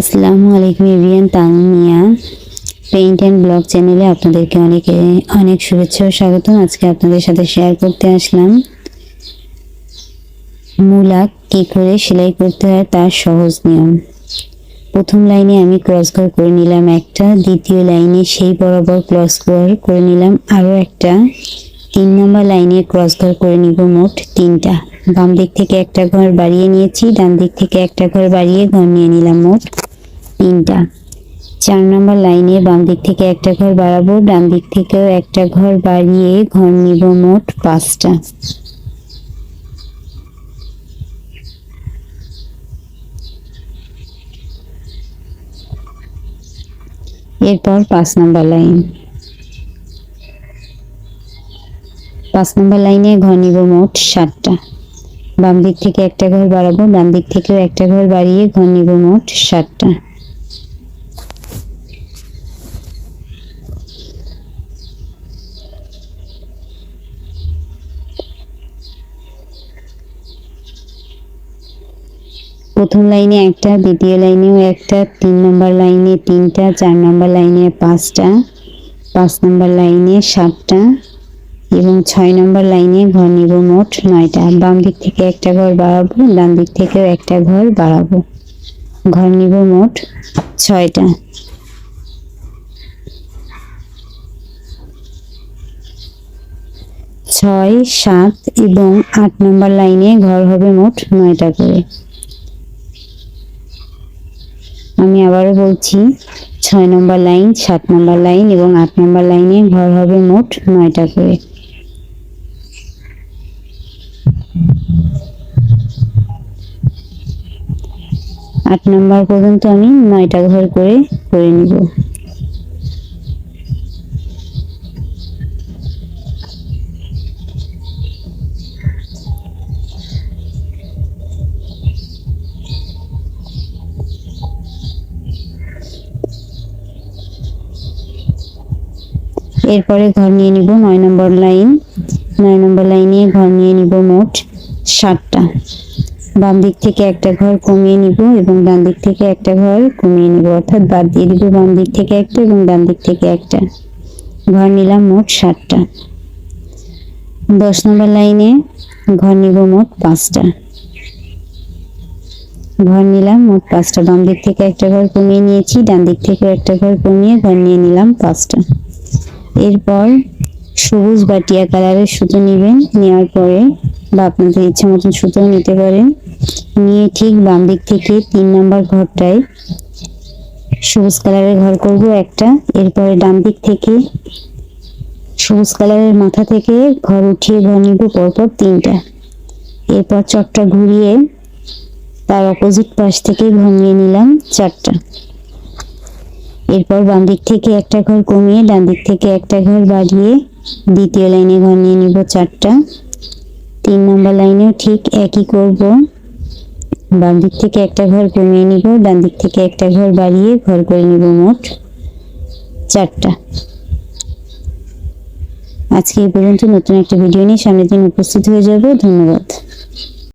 আসসালামু আলাইকুম এভিয়ান তানুমিয়া পেইন্ট অ্যান্ড ব্লগ চ্যানেলে আপনাদেরকে অনেকে অনেক শুভেচ্ছা ও স্বাগতম। আজকে আপনাদের সাথে শেয়ার করতে আসলাম মূলা কী করে সেলাই করতে হয় তার সহজ নিয়ম। প্রথম লাইনে আমি ক্রস ঘর করে নিলাম একটা, দ্বিতীয় লাইনে সেই বরাবর ক্রস ঘর করে নিলাম, আরও একটা। তিন নম্বর লাইনে ক্রস ঘর করে নিব মোট তিনটা। বাম দিক থেকে একটা ঘর বাড়িয়ে নিয়েছি, ডান দিক থেকে একটা ঘর বাড়িয়ে ঘর নিয়ে নিলাম মোট তিনটা। চার নম্বর লাইনে বাম দিক থেকে একটা ঘর বাড়াবো, ডান দিক থেকেও একটা ঘর বাড়িয়ে ঘর নিব মোট পাঁচটা। এরপর পাঁচ নম্বর লাইন। পাঁচ নম্বর লাইনে ঘর নিব মোট সাতটা। বাম দিক থেকে একটা ঘর বাড়াবো, ডান দিক থেকেও একটা ঘর বাড়িয়ে ঘর নিব মোট সাতটা। প্রথম লাইনে একটা, দ্বিতীয় লাইনেও একটা, তিন নম্বর লাইনে তিনটা, চার নম্বর লাইনে পাঁচটা, পাঁচ নম্বর লাইনে সাতটা এবং ছয় নম্বর লাইনে ঘর নিব মোট নয়টা। বাম দিক থেকে একটা ঘর বাড়াবো, ডান দিক থেকেও একটা ঘর বাড়াবো। ঘর নিব মোট ছয়টা। ছয়, সাত এবং আট নম্বর লাইনে ঘর হবে মোট নয়টা করে। আমি আবারও বলছি, ছয় নম্বর লাইন, সাত নম্বর লাইন এবং আট নম্বর লাইনে ঘর হবে মোট নয়টা করে। আট নম্বর পর্যন্ত আমি নয়টা ঘর করে করে নিব। এরপরে ঘর নিয়ে নিব নয় নম্বর লাইন। নয় নম্বর লাইনে ঘর নিয়ে নিব মোট ষাটটা বাম দিক থেকে একটা ঘর কমিয়ে নিব এবং ডান দিক থেকে একটা ঘর কমিয়ে নিব। অর্থাৎ বাদ দিয়ে দিব বাম দিক থেকে একটা এবং ডান দিক থেকে একটা। ঘর নিলাম মোট সাতটা। দশ নম্বর লাইনে ঘর নিব মোট পাঁচটা। ঘর নিলাম মোট পাঁচটা। বাম দিক থেকে একটা ঘর কমিয়ে নিয়েছি, ডান দিক থেকে একটা ঘর কমিয়ে ঘর নিয়ে নিলাম পাঁচটা। এরপর সবুজ বা টিয়া কালারের সুতো নেবেন। নেওয়ার পরে বা আপনাদের ইচ্ছা মতন সুতো নিতে পারেন। নিয়ে ঠিক বাম দিক থেকে তিন নম্বর ঘরটায় সবুজ কালারের ঘর করব একটা। এরপরে ডান দিক থেকে সবুজ কালারের মাথা থেকে ঘর উঠিয়ে ঘর নিব পরপর তিনটা। এরপর চটটা ঘুরিয়ে তার অপোজিট পাশ থেকে ঘর নিয়ে নিলাম চারটা। এরপর বাম দিক থেকে একটা ঘর কমিয়ে ডান দিক থেকে একটা ঘর বাড়িয়ে দ্বিতীয় লাইনে ঘর নিয়ে নিব চারটা। তিন নম্বর লাইনেও ঠিক একই করব। বাম দিক থেকে একটা ঘর কমিয়ে নিব, ডান দিক থেকে একটা ঘর বাড়িয়ে ঘর করে নিব মোট চারটা। আজকে এই পর্যন্ত নতুন একটা ভিডিও নিয়ে সামনের দিন উপস্থিত হয়ে যাব। ধন্যবাদ।